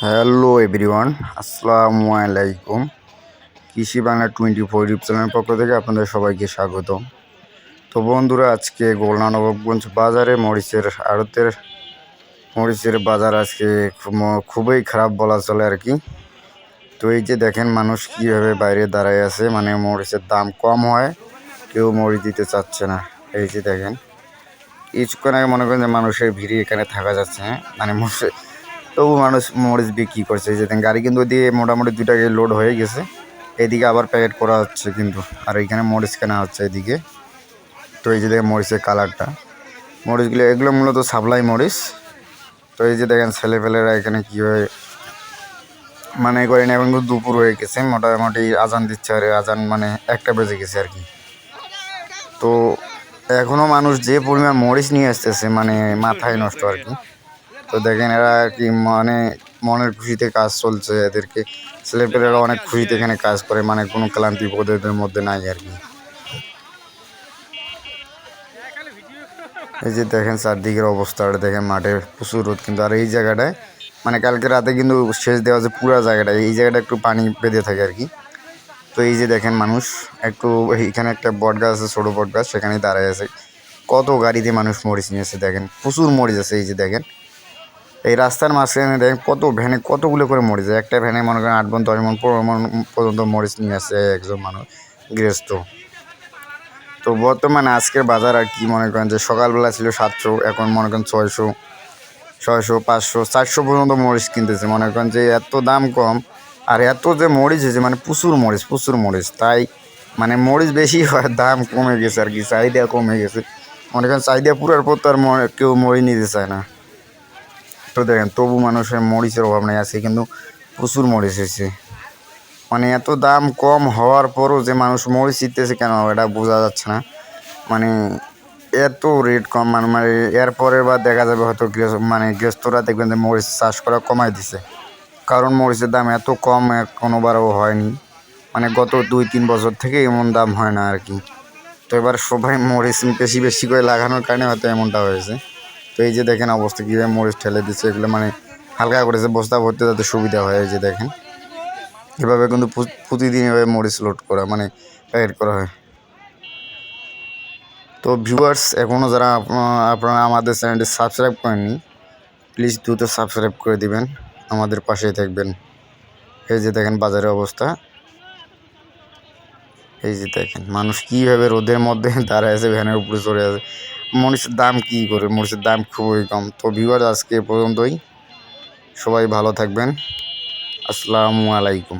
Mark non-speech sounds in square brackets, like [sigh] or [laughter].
Hello everyone, আসসালামু আলাইকুম। কৃষি বাংলা টোয়েন্টি ফোর ইউটিউব চ্যানেলের পক্ষ থেকে আপনাদের সবাইকে স্বাগত। তো বন্ধুরা, আজকে গোলনা নবাবগঞ্জ বাজারে মরিচের আড়তের, মরিচের বাজার আজকে খুব- খুবই খারাপ বলা চলে আর কি। তো এই যে দেখেন মানুষ কীভাবে বাইরে দাঁড়ায় আছে মানে মরিচের দাম কম হয়, কেউ মরিচ দিতে চাচ্ছে না। এই যে দেখেন, কিছুক্ষণ আগে মনে করেন যে মানুষের ভিড়ে এখানে থাকা যাচ্ছে হ্যাঁ? মানে তবু মানুষ মরিচ বিক্রি করছে, এই যে গাড়ি কিন্তু ওইদিকে মোটামুটি গাড়ি লোড হয়ে গেছে। এদিকে আবার প্যাকেট করা হচ্ছে কিন্তু, আর এখানে মরিচ কেনা হচ্ছে এদিকে তো এই যে দেখেন মরিচের কালারটা। মরিচগুলো, এগুলো মূলত সাপ্লাই মরিচ। তো এই যে দেখেন, ছেলেপেলেরা এখানে কীভাবে মানে করেন এখন কিন্তু দুপুর হয়ে গেছে, মোটামুটি আজান দিচ্ছে, আর আজান মানে একটা বেজে গেছে আর কি। তো এখনও মানুষ যে পরিমাণ মরিচ নিয়ে আসতেছে মানে মাথায় নষ্ট আর কি। তো দেখেন এরা কি মানে মনের খুশিতে কাজ চলছে এদেরকে। ছেলেপেলেরা অনেক খুশিতে এখানে কাজ করে মানে কোনো ক্লান্তি বোধ এদের মধ্যে নাই আর কি। এই যে দেখেন চারদিকের অবস্থাটা দেখেন মাঠে প্রচুর রোদ, কিন্তু আর এই জায়গাটায় মানে কালকে রাতে কিন্তু শেষ দেওয়া যে পুরো জায়গাটা, এই জায়গাটা একটু পানি বেঁধে থাকে আর কি। তো এই যে দেখেন মানুষ, একটু এইখানে একটা বট গাছ আছে, ছোটো বট গাছ সেখানে দাঁড়ায় আছে। কত গাড়িতে মানুষ মরিচ নিয়েছে দেখেন, প্রচুর মরিচ আছে এই যে দেখেন। এই রাস্তার মাঝখানে দেখেন কত ভ্যানে কতগুলো করে মরিচ একটা ভ্যানে মনে করেন আট মন, দশ মন, পনেরো মন পর্যন্ত মরিচ নিয়ে আসছে একজন মানুষ, গৃহস্থ। তো বর্তমানে আজকের বাজার আর কি মনে করেন যে সকালবেলা ছিল সাতশো, এখন মনে করেন ছয়শো ছয়শো, পাঁচশো, চারশো পর্যন্ত মরিচ কিনতেছে। মনে করেন যে এত দাম কম আর এত যে মরিচ হয়েছে মানে প্রচুর মরিচ প্রচুর মরিচ। তাই মানে মরিচ বেশি হয় দাম কমে গেছে আর কি, চাহিদা কমে গেছে। মনে করেন চাহিদা পুরার পর তো আর কেউ মরিচ নিতে চায় না। তো দেখেন, তবু মানুষের মরিচের অভাব নেই আছে কিন্তু প্রচুর মরিচ হয়েছে। মানে এত দাম কম হওয়ার পরও যে মানুষ মরিচ শিখতেছে কেন, এটা বোঝা যাচ্ছে না। মানে এত রেট কম মানে মানে এরপরের বার দেখা যাবে হয়তো মানে গৃহস্থরা দেখবেন যে মরিচ চাষ করা কমাই দিছে। কারণ মরিচের দাম এত কম কোনোবারও হয়নি। মানে গত দুই, তিন বছর থেকে এমন দাম হয় না আর কি। তো এবার সবাই মরিচ বেশি বেশি করে লাগানোর কারণে হয়তো এমনটা হয়েছে। তো এই যে দেখেন অবস্থা, কীভাবে মরিচ ঠেলে দিচ্ছে, এগুলো মানে হালকা করেছে বস্তা ভরতে যাতে সুবিধা হয়, এই যে দেখেন। এভাবে কিন্তু প্রতিদিন এভাবে মরিচ লোড করা মানে প্যাকেট করা হয়। তো ভিউয়ার্স এখনও যারা আপনা- আপনারা আমাদের চ্যানেলটি সাবস্ক্রাইব করেননি প্লিজ দ্রুত সাবস্ক্রাইব করে দিবেন, আমাদের পাশেই থাকবেন। এই যে দেখেন বাজারের অবস্থা। এই যে দেখেন, মানুষ কীভাবে রোদের মধ্যে [laughs] দাঁড়ায় আছে, ভ্যানের উপরে চড়ে আছে। মরিচের দাম কী করে? মরিচের দাম খুবই কম। তো ভিউয়ার আজকে পর্যন্তই। সবাই ভালো থাকবেন। আসসালামু আলাইকুম।